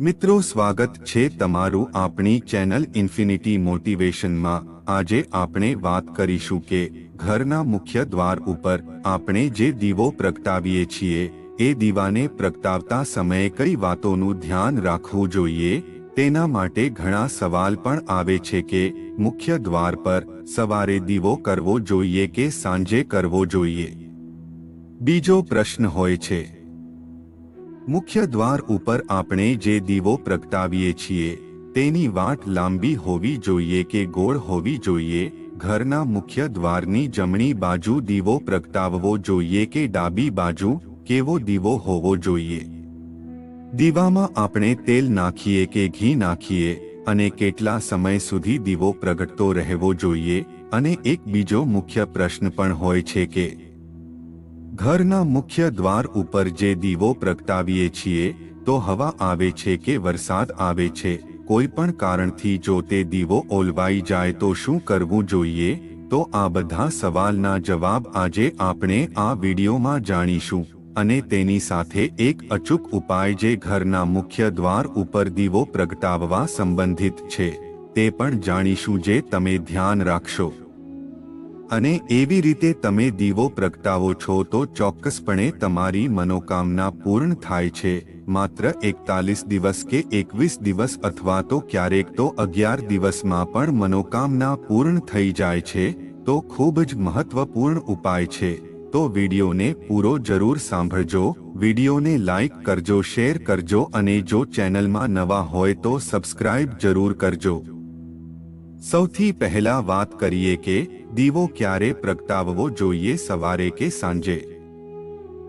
મિત્રો, સ્વાગત છે તમારું આપણી ચેનલ ઇન્ફિનિટી મોટિવેશનમાં આજે આપણે વાત કરીશું કે ઘરના મુખ્ય દ્વાર ઉપર આપણે જે દીવો પ્રગટાવીએ છીએ, એ દીવાને પ્રગટાવતા સમયે કઈ વાતોનું ધ્યાન રાખવું જોઈએ? તેના માટે ઘણા સવાલ પણ આવે છે કે મુખ્ય દ્વાર પર સવારે દીવો કરવો જોઈએ કે સાંજે કરવો જોઈએ? બીજો પ્રશ્ન હોય છે મુખ્ય દ્વાર ઉપર આપણે જે દીવો પ્રગટાવીએ છીએ, તેની વાટ લાંબી હોવી જોઈએ કે ગોળ હોવી જોઈએ, ઘરના મુખ્ય દ્વારની જમણી બાજુ દીવો પ્રગટાવવો જોઈએ કે ડાબી બાજુ કેવો દીવો હોવો જોઈએ. દીવામાં આપણે તેલ નાખીએ કે ઘી નાખીએ અને કેટલા સમય સુધી દીવો પ્રગટતો રહેવો જોઈએ અને એક બીજો મુખ્ય પ્રશ્ન પણ હોય છે કે ઘરના મુખ્ય દ્વાર ઉપર જે દીવો પ્રગટાવીએ છીએ, તો હવા આવે છે કે વરસાદ આવે છે, કોઈ પણ કારણથી જો તે દીવો ઓલવાઈ જાય તો શું કરવું જોઈએ? તો આ બધા સવાલના જવાબ આજે આપણે આ વિડીયોમાં જાણીશું, અને તેની સાથે એક અચૂક ઉપાય જે ઘરના મુખ્ય દ્વાર ઉપર દીવો પ્રગટાવવા સંબંધિત છે, તે પણ જાણીશું જે તમે ધ્યાન રાખશો. અને એવી રીતે તમે દીવો પ્રગટાવો છો તો ચોક્કસપણે તમારી મનોકામના પૂર્ણ થાય છે. માત્ર એકતાલીસ દિવસ કે એકવીસ દિવસ અથવા તો ક્યારેક તો અગિયાર દિવસમાં પણ મનોકામના પૂર્ણ થઈ જાય છે, તો ખૂબ જ મહત્વપૂર્ણ ઉપાય છે. તો વિડીયોને પૂરો જરૂર સાંભળજો, વિડીયોને લાઈક કરજો, શેર કરજો અને જો ચેનલમાં નવા હોય તો સબસ્ક્રાઇબ જરૂર કરજો. સૌથી પહેલા વાત કરીએ કે દીવો ક્યારે પ્રગટાવવો જોઈએ સવારે કે સાંજે?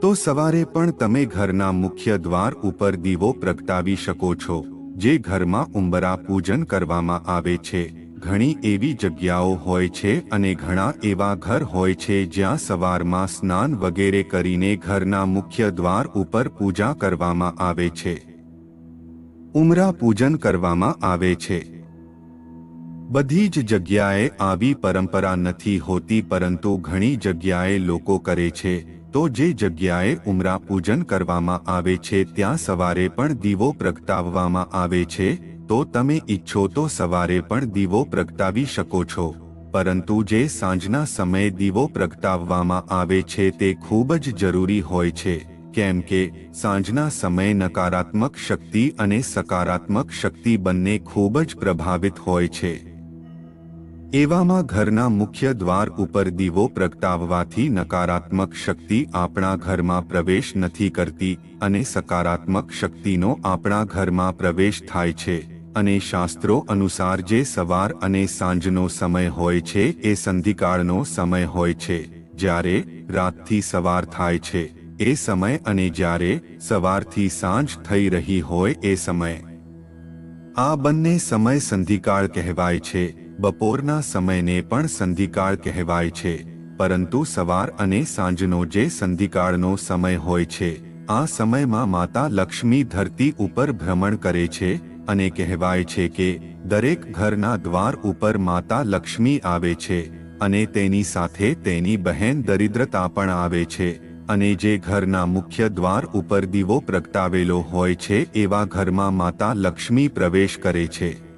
તો સવારે પણ તમે ઘરના મુખ્ય દ્વાર ઉપર દીવો પ્રગટાવી શકો છો, જે ઘરમાં ઉંબરા પૂજન કરવામાં આવે છે. ઘણી એવી જગ્યાઓ હોય છે અને ઘણા એવા ઘર હોય છે જ્યાં સવારમાં સ્નાન વગેરે કરીને ઘરના મુખ્ય દ્વાર ઉપર પૂજા કરવામાં આવે છે. ઉમરા પૂજન કરવામાં આવે છે. બધી જ જગ્યાએ આવી પરંપરા નથી હોતી પરંતુ ઘણી જગ્યાએ લોકો કરે છે. તો જે જગ્યાએ ઉમરા પૂજન કરવામાં આવે છે ત્યાં સવારે પણ દીવો પ્રગટાવવામાં આવે છે. તો તમે ઈચ્છો તો સવારે પણ દીવો પ્રગટાવી શકો છો. પરંતુ જે સાંજના સમયે દીવો પ્રગટાવવામાં આવે છે તે ખૂબ જ જરૂરી હોય છે. કેમ કે સાંજના સમયે નકારાત્મક શક્તિ અને સકારાત્મક શક્તિ બંને ખૂબ જ પ્રભાવિત હોય છે. એવામાં ઘરના મુખ્ય દ્વાર ઉપર દીવો પ્રગટાવવાથી નકારાત્મક શક્તિ આપણા ઘરમાં પ્રવેશ નથી કરતી અને સકારાત્મક શક્તિનો આપણા ઘરમાં પ્રવેશ થાય છે. અને શાસ્ત્રો અનુસાર જે સવાર અને સાંજનો સમય હોય છે એ સંધિકાળનો સમય હોય છે. જ્યારે રાતથી સવાર થાય છે, એ સમય અને જ્યારે સવારથી સાંજ થઈ રહી હોય એ સમય. આ બંને સમય સંધિકાળ કહેવાય છે. બપોરના સમયને પણ સંધિકાળ કહેવાય છે, પરંતુ સવાર અને સાંજનો જે સંધિકાળનો સમય હોય છે, આ સમયમાં માતા લક્ષ્મી ધરતી ઉપર ભ્રમણ કરે છે અને કહેવાય છે કે દરેક ઘરના દ્વાર ઉપર માતા લક્ષ્મી આવે છે અને તેની સાથે તેની બહેન દરિદ્રતા પણ આવે છે અને જે ઘરના મુખ્ય દ્વાર ઉપર દીવો પ્રગટાવેલો હોય છે એવા ઘરમાં માતા લક્ષ્મી પ્રવેશ કરે છે.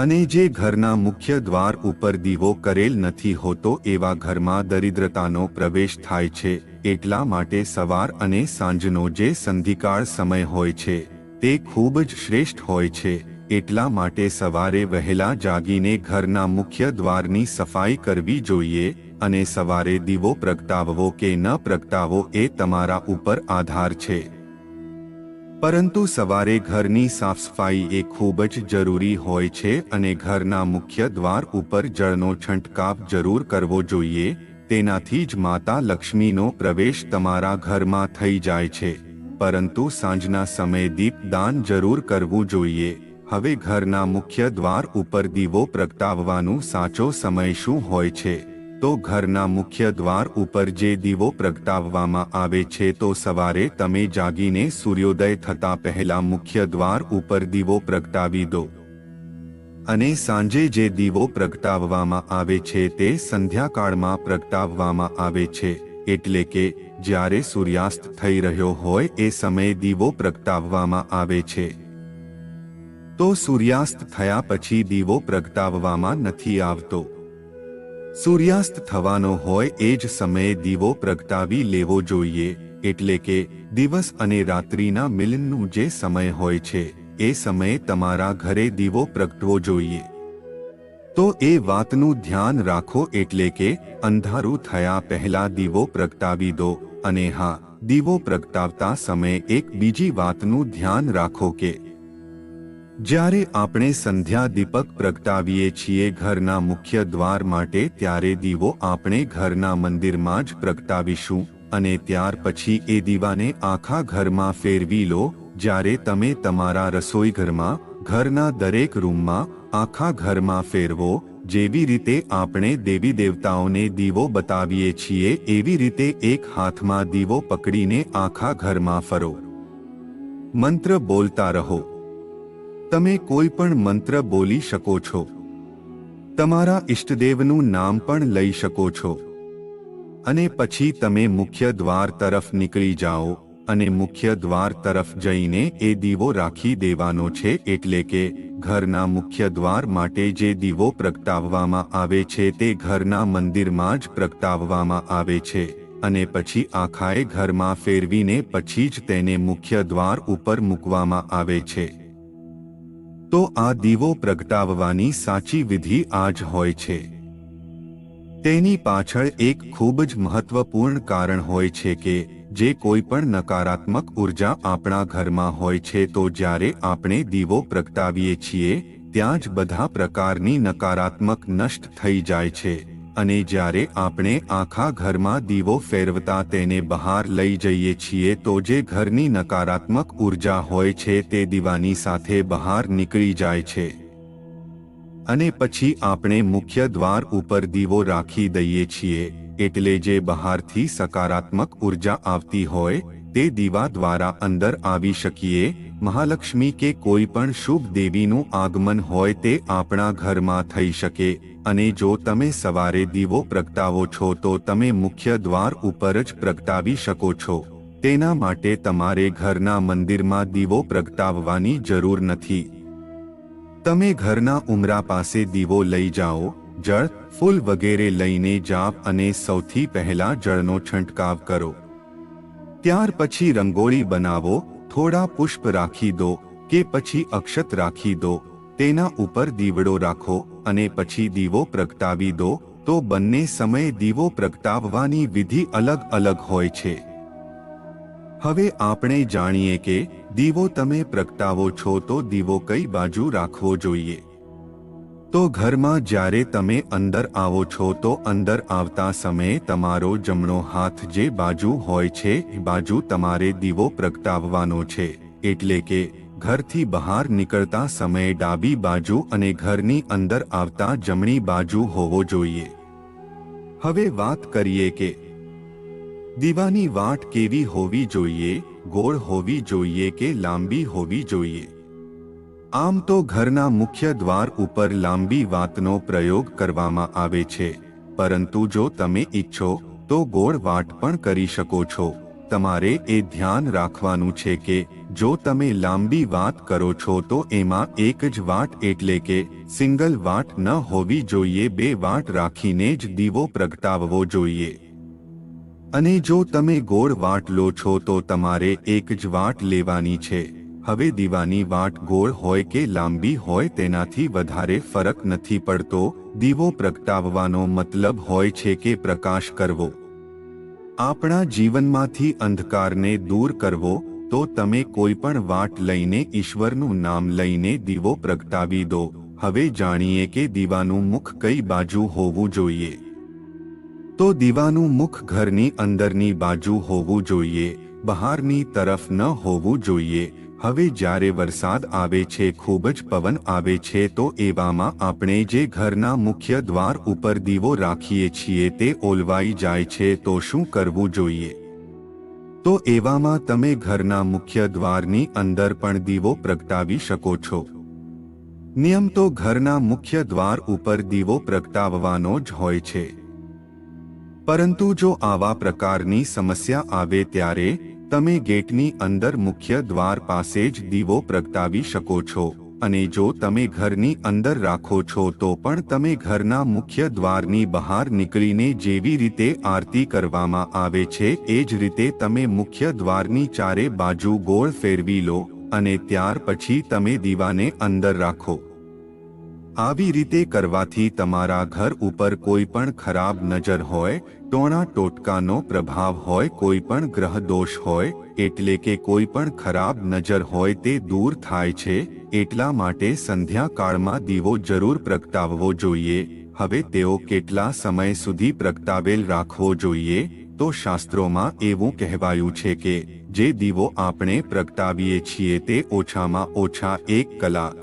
અને જે ઘરના મુખ્ય દ્વાર ઉપર દીવો કરેલ નથી હોતો એવા ઘરમાં દરિદ્રતાનો પ્રવેશ થાય છે, એટલા માટે સવાર અને સાંજનો જે સંધિકાળ સમય હોય છે, તે ખૂબ જ શ્રેષ્ઠ હોય છે, એટલા માટે સવારે વહેલા જાગીને ઘરના મુખ્ય દ્વારની સફાઈ કરવી જોઈએ અને સવારે દીવો પ્રગટાવવો કે ન પ્રગટાવો એ તમારા ઉપર આધાર છે. પરંતુ સવારે ઘરની સાફ સફાઈ એ ખૂબ જ જરૂરી હોય છે અને ઘરના મુખ્ય દ્વાર ઉપર જળનો છંટકાવ જરૂર કરવો જોઈએ, તેનાથી જ માતા લક્ષ્મીનો પ્રવેશ તમારા ઘરમાં થઈ જાય છે. પરંતુ સાંજના સમયે દીપદાન જરૂર કરવું જોઈએ. હવે ઘરના મુખ્ય દ્વાર ઉપર દીવો પ્રગટાવવાનું સાચો સમય શું હોય છે? તો ઘરના મુખ્ય દ્વાર ઉપર જે દીવો પ્રગટાવવામાં આવે છે તો સવારે તમે જાગીને સૂર્યોદય થતા પહેલા મુખ્ય દ્વાર ઉપર દીવો પ્રગટાવી દો. અને સાંજે જે દીવો પ્રગટાવવામાં આવે છે તે સંધ્યાકાળમાં પ્રગટાવવામાં આવે છે, એટલે કે જ્યારે સૂર્યાસ્ત થઈ રહ્યો હોય એ સમયે દીવો પ્રગટાવવામાં આવે છે. તો સૂર્યાસ્ત થયા પછી દીવો પ્રગટાવવામાં નથી આવતો. સૂર્યાસ્ત થવાનો હોય એ જ સમયે દીવો પ્રગટાવી લેવો જોઈએ, એટલે કે દિવસ અને રાત્રિના મિલનનું જે સમય હોય છે, એ સમયે તમારા ઘરે દીવો પ્રગટવો જોઈએ. તો એ વાતનું ધ્યાન રાખો એટલે કે અંધારું થયા પહેલા દીવો પ્રગટાવી દો, અને હા, દીવો પ્રગટાવતા સમયે એક બીજી વાતનું ધ્યાન રાખો કે જ્યારે આપણે સંધ્યા દીપક પ્રગટાવીએ છીએ ઘરના મુખ્ય દ્વાર માટે, ત્યારે દીવો આપણે ઘરના મંદિરમાં જ પ્રગટાવીશું અને ત્યાર પછી એ દીવાને આખા ઘરમાં ફેરવી લો. જ્યારે તમે તમારા રસોઈ ઘરમાં, ઘરના દરેક રૂમમાં આખા ઘરમાં ફેરવો, જેવી રીતે આપણે દેવી દેવતાઓને દીવો બતાવીએ છીએ, એવી રીતે એક હાથમાં દીવો પકડીને આખા ઘરમાં ફરો. મંત્ર બોલતા રહો. તમે કોઈ પણ મંત્ર બોલી શકો છો. તમારા ઇષ્ટદેવનું નામ પણ લઈ શકો છો. અને પછી તમે મુખ્ય દ્વાર તરફ નીકળી જાઓ અને મુખ્ય દ્વાર તરફ જઈને એ દીવો રાખી દેવાનો છે એટલે કે ઘરના મુખ્ય દ્વાર માટે જે દીવો પ્રગટાવવામાં આવે છે તે ઘરના મંદિરમાં જ પ્રગટાવવામાં આવે છે. અને પછી આખાએ ઘરમાં ફેરવીને પછી જ તેને મુખ્ય દ્વાર ઉપર મૂકવામાં આવે છે. તો આ દીવો પ્રગટાવવાની સાચી વિધિ આ જ હોય છે. તેની પાછળ એક ખૂબ જ મહત્વપૂર્ણ કારણ હોય છે કે, જે કોઈ પણ નકારાત્મક ઊર્જા આપણા ઘરમાં હોય છે તો જ્યારે આપણે દીવો પ્રગટાવીએ છીએ, ત્યાં જ બધા પ્રકારની નકારાત્મક નષ્ટ થઈ જાય છે. અને જ્યારે આપણે આખા ઘરમાં દીવો ફેરવતા તેને બહાર લઈ જઈએ છીએ તો જે ઘરની નકારાત્મક ઊર્જા હોય છે તે દીવાની સાથે બહાર નીકળી જાય છે. અને પછી આપણે મુખ્ય દ્વાર ઉપર દીવો રાખી દઈએ છીએ, એટલે જે બહારથી સકારાત્મક ઊર્જા આવતી હોય, તે દીવા દ્વારા અંદર આવી શકીએ. મહાલક્ષ્મી કે કોઈ પણ શુભ દેવીનું આગમન હોય તે આપણા ઘરમાં થઈ શકે અને જો તમે સવારે દીવો પ્રગટાવો છો તો તમે મુખ્ય દ્વાર ઉપર જ પ્રગટાવી શકો છો. તેના માટે તમારે ઘરના મંદિરમાં દીવો પ્રગટાવવાની જરૂર નથી. તમે ઘરના ઉમરા પાસે દીવો લઈ જાઓ, જળ, ફૂલ વગેરે લઈને જાપ અને સૌથી પહેલા જળનો છંટકાવ કરો. ત્યાર પછી રંગોળી બનાવો, થોડા પુષ્પ રાખી દો કે પછી અક્ષત રાખી દો, તેના ઉપર દીવડો રાખો અને પછી દીવો પ્રગટાવી દો, તો બંને સમયે દીવો પ્રગટાવવાની વિધિ અલગ અલગ હોય છે. હવે આપણે જાણીએ કે દીવો તમે પ્રગટાવો છો તો દીવો કઈ બાજુ રાખવો જોઈએ? તો ઘરમાં જ્યારે તમે અંદર આવો છો તો અંદર આવતા સમયે તમારો જમણો હાથ જે બાજુ હોય છે એ બાજુ તમારે દીવો પ્રગટાવવાનો છે, એટલે કે ઘરથી બહાર નીકળતા સમયે ડાબી બાજુ અને ઘરની અંદર આવતા જમણી બાજુ હોવો જોઈએ. હવે વાત કરીએ કે દીવાની વાટ કેવી હોવી જોઈએ, ગોળ હોવી જોઈએ કે લાંબી હોવી જોઈએ? આમ તો ઘરના મુખ્ય દ્વાર ઉપર લાંબી વાતનો પ્રયોગ કરવામાં આવે છે. પરંતુ જો તમે ઈચ્છો, તો ગોળ વાટ પણ કરી શકો છો. તમારે એ ધ્યાન રાખવાનું છે કે જો તમે લાંબી વાત કરો છો તો એમાં એક જ વાટ એટલે કે સિંગલ વાટ ન હોવી જોઈએ, બે વાટ રાખીને જ દીવો પ્રગટાવવો જોઈએ. અને જો તમે ગોળ વાટ લો છો તો તમારે એક જ વાટ લેવાની છે. હવે દીવાની વાટ ગોળ હોય કે લાંબી હોય તેનાથી વધારે ફરક નથી પડતો. દીવો પ્રગટાવવાનો મતલબ હોય છે કે પ્રકાશ કરવો. આપણા જીવનમાંથી અંધકારને દૂર કરવો તો તમે કોઈ પણ વાટ લઈને ઈશ્વરનું નામ લઈને દીવો પ્રગટાવી દો. હવે જાણીએ કે દીવાનું મુખ કઈ બાજુ હોવું જોઈએ. તો દીવાનું મુખ ઘરની અંદરની બાજુ હોવું જોઈએ. બહારની તરફ ન હોવું જોઈએ. હવે જ્યારે વરસાદ આવે છે, ખૂબ જ પવન આવે છે, તો એવામાં આપણે જે ઘરના મુખ્ય દ્વાર ઉપર દીવો રાખીએ છીએ તે ઓલવાઈ જાય છે, તો શું કરવું જોઈએ? તો એવામાં તમે ઘરના મુખ્ય દ્વારની અંદર પણ દીવો પ્રગટાવી શકો છો. નિયમ તો ઘરના મુખ્ય દ્વાર ઉપર દીવો પ્રગટાવવાનો જ હોય છે. પરંતુ જો આવા પ્રકારની સમસ્યા આવે ત્યારે તમે ગેટની અંદર મુખ્ય દ્વાર પાસે જ દીવો પ્રગટાવી શકો છો. અને જો તમે ઘરની અંદર રાખો છો તો પણ તમે ઘરના મુખ્ય દ્વારની બહાર નીકળીને જેવી રીતે આરતી કરવામાં આવે છે, એ જ રીતે તમે મુખ્ય દ્વારની ચારે બાજુ ગોળ ફેરવી લો અને ત્યાર પછી તમે દીવાને અંદર રાખો. આવી રીતે કરવાથી તમારા ઘર ઉપર કોઈ પણ ખરાબ નજર હોય, ટોણા ટોટકાનો પ્રભાવ હોય, કોઈ પણ ગ્રહ દોષ હોય, એટલે કે કોઈ પણ ખરાબ નજર હોય તે દૂર થાય છે એટલા માટે સંધ્યાકાળમાં દીવો જરૂર પ્રગટાવવો જોઈએ. હવે તેઓ કેટલા સમય સુધી પ્રગટાવેલ રાખવો જોઈએ, તો શાસ્ત્રોમાં એવું કહેવાયું છે કે, જે દીવો આપણે પ્રગટાવીએ છીએ તે ઓછામાં ઓછા એક કલાક,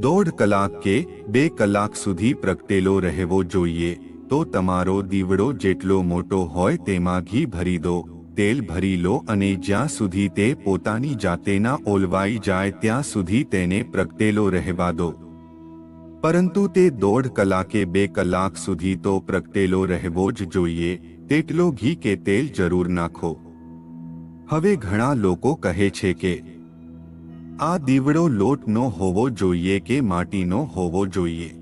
દોઢ કલાક કે બે કલાક સુધી પ્રગટેલો રહેવો જોઈએ. તો તમારો દીવડો જેટલો મોટો હોય તેમાં ઘી ભરી દો. તેલ ભરી લો અને જ્યાં સુધી તે પોતાની જાતે ના ઓલવાઈ જાય ત્યાં સુધી તેને પ્રગટેલો રહેવા દો. પરંતુ તે દોઢ કલાકે બે કલાક સુધી તો પ્રગટેલો રહેવો જ જોઈએ, તેટલો ઘી કે તેલ જરૂર નાખો. હવે ઘણા લોકો કહે છે કે, આ દીવડો લોટનો હોવો જોઈએ કે માટીનો હોવો જોઈએ?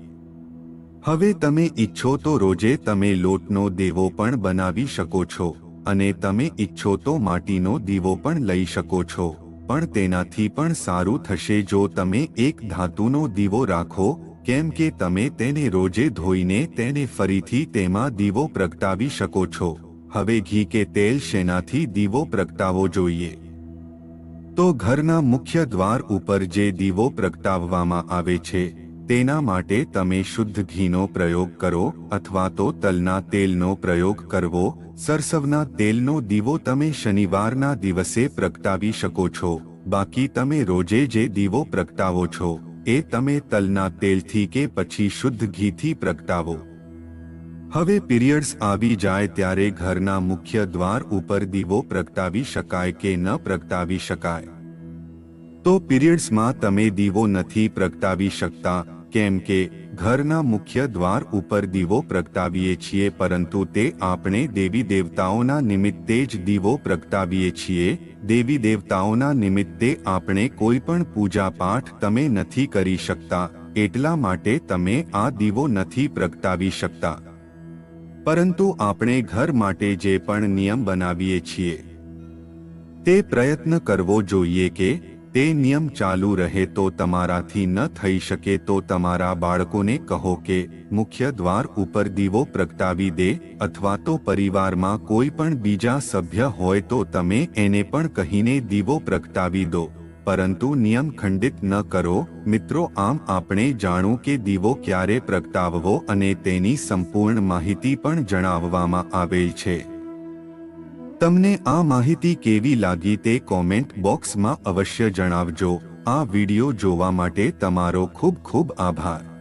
હવે તમે ઈચ્છો તો રોજે તમે લોટનો દેવો પણ બનાવી શકો છો. અને તમે ઈચ્છો તો માટીનો દીવો પણ લઈ શકો છો, પણ તેનાથી પણ સારું થશે જો તમે એક ધાતુનો દીવો રાખો, કેમ કે તમે તેને રોજે ધોઈને તેને ફરીથી તેમાં દીવો પ્રગટાવી શકો છો. હવે ઘી કે તેલ શેનાથી દીવો પ્રગટાવવો જોઈએ? તો ઘરના મુખ્ય દ્વાર ઉપર જે દીવો પ્રગટાવવામાં આવે છે તેના માટે તમે શુદ્ધ ઘીનો પ્રયોગ કરો અથવા તો તલના તેલનો પ્રયોગ કરવો, સરસવના તેલનો દીવો તમે શનિવારના દિવસે પ્રગટાવી શકો છો. બાકી તમે રોજે જે દીવો પ્રગટાવો છો, એ તમે તલના તેલથી કે પછી શુદ્ધ ઘીથી પ્રગટાવો. હવે પીરિયડ્સ આવી જાય ત્યારે ઘરના મુખ્ય દ્વાર ઉપર દીવો પ્રગટાવી શકાય કે ન પ્રગટાવી શકાય. તો પીરિયડ્સમાં તમે દીવો નથી પ્રગટાવી શકતા કેમ કે ઘરના મુખ્ય દ્વાર ઉપર દીવો પ્રગટાવીએ છીએ, પરંતુ તે આપણે દેવી દેવતાઓના નિમિત્તે જ દીવો પ્રગટાવીએ છીએ. દેવી દેવતાઓના નિમિત્તે આપણે કોઈ પણ પૂજા પાઠ તમે નથી કરી શકતા, એટલા માટે તમે આ દીવો નથી પ્રગટાવી શકતા. પરંતુ આપણે ઘર માટે જે પણ નિયમ બનાવીએ છીએ, તે પ્રયત્ન કરવો જોઈએ કે તે નિયમ ચાલુ રહે તો તમારાથી ન થઈ શકે તો તમારા બાળકોને કહો કે, મુખ્ય દ્વાર ઉપર દીવો પ્રગટાવી દે અથવા તો પરિવારમાં કોઈ પણ બીજા સભ્ય હોય તો તમે એને પણ કહીને દીવો પ્રગટાવી દો. પરંતુ નિયમ ખંડિત ન કરો. મિત્રો, આમ આપણે જાણું કે દીવો ક્યારે પ્રગટાવવો અને તેની સંપૂર્ણ માહિતી પણ જણાવવામાં આવેલ છે. તમને આ માહિતી કેવી લાગી તે કોમેન્ટ બોક્સમાં અવશ્ય જણાવજો. આ વિડિયો જોવા માટે તમારો ખૂબ ખૂબ આભાર.